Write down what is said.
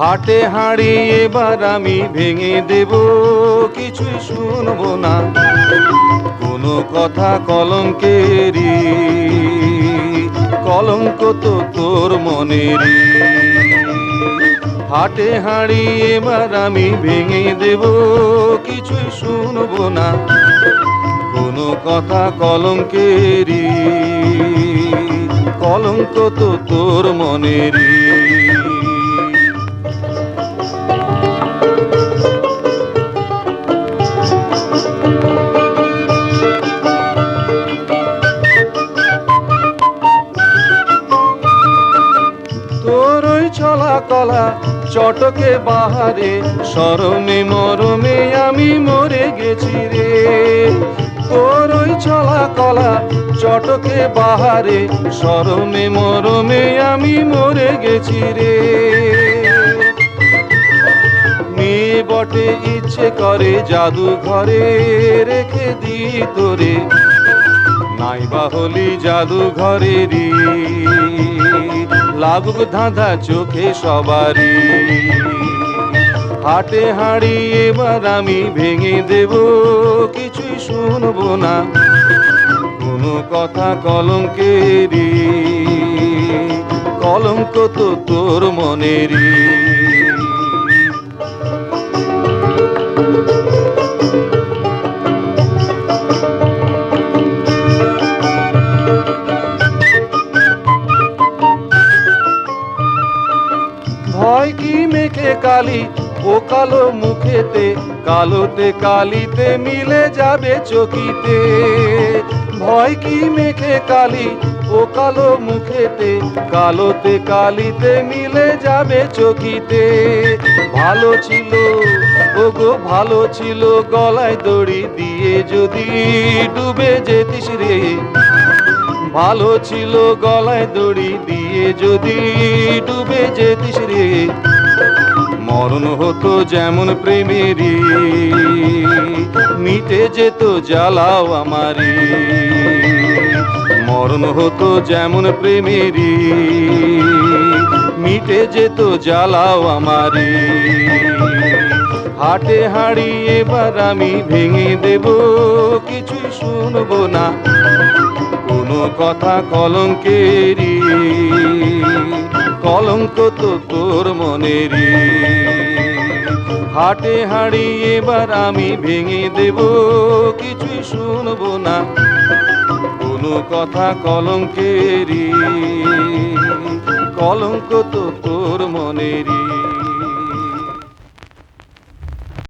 হাটে হাঁড়ি, এবার আমি ভেঙে দেব, কিছুই শুনব না। কোনো কথা কলঙ্কেরই, কলঙ্ক তো তোর মনেরই। হাটে হাঁড়ি, এবার আমি ভেঙে দেব, কিছুই শুনব না। কোনো কথা কলঙ্কেরই, কলঙ্ক তো তোর মনেরই। ছলা কলা চটকে বাহারে সরমে মরমে আমি মরে গেছি রে। তোর ওই ছলা কলা চটকে বাহারে সরমে মরমে আমি মরে গেছি রে। মেয়ে বটে, ইচ্ছে করে জাদু ঘরে রেখে দি তোরে। নাইবা হলি জাদু ঘরেরই। লাগুক ধাঁধা চোখে সবারই। হাটে হাঁড়ি, এবার আমি ভেঙে দেব, কিছুই শুনব না। কোনো কথা কলঙ্কেরই, কলঙ্ক তো তোর মনেরই। ভয় কি মেখে কালি? ও কালো মুখেতে, কালোতে কালিতে মিলে যাবে চকিতে। ভয় কি মেখে কালি? ও কালো মুখেতে, কালোতে কালিতে মিলে যাবে চকিতে। ভালো ছিল ও গো ভালো ছিল, গলায় দড়ি দিয়ে যদি ডুবে যেতিস রে। ভালো ছিল, গলায় দড়ি দিয়ে যদি ডুবে যেতিস রে, মরণ হতো যেমন প্রেমেরই, মিটে যেত জ্বালাও আমারি মরণ হতো যেমন প্রেমেরই, মিটে যেত জ্বালাও আমারি হাটে হাঁড়ি এবার আমি ভেঙে দেব কিছু শুনব না। কথা কলঙ্কেরই, কলঙ্ক তো তোর মনেরই। হাটে হাঁড়ি এবার আমি ভেঙে দেব, কিছুই শুনব না। কোনো কথা কলঙ্কেরই, কলঙ্ক তো তোর মনেরই।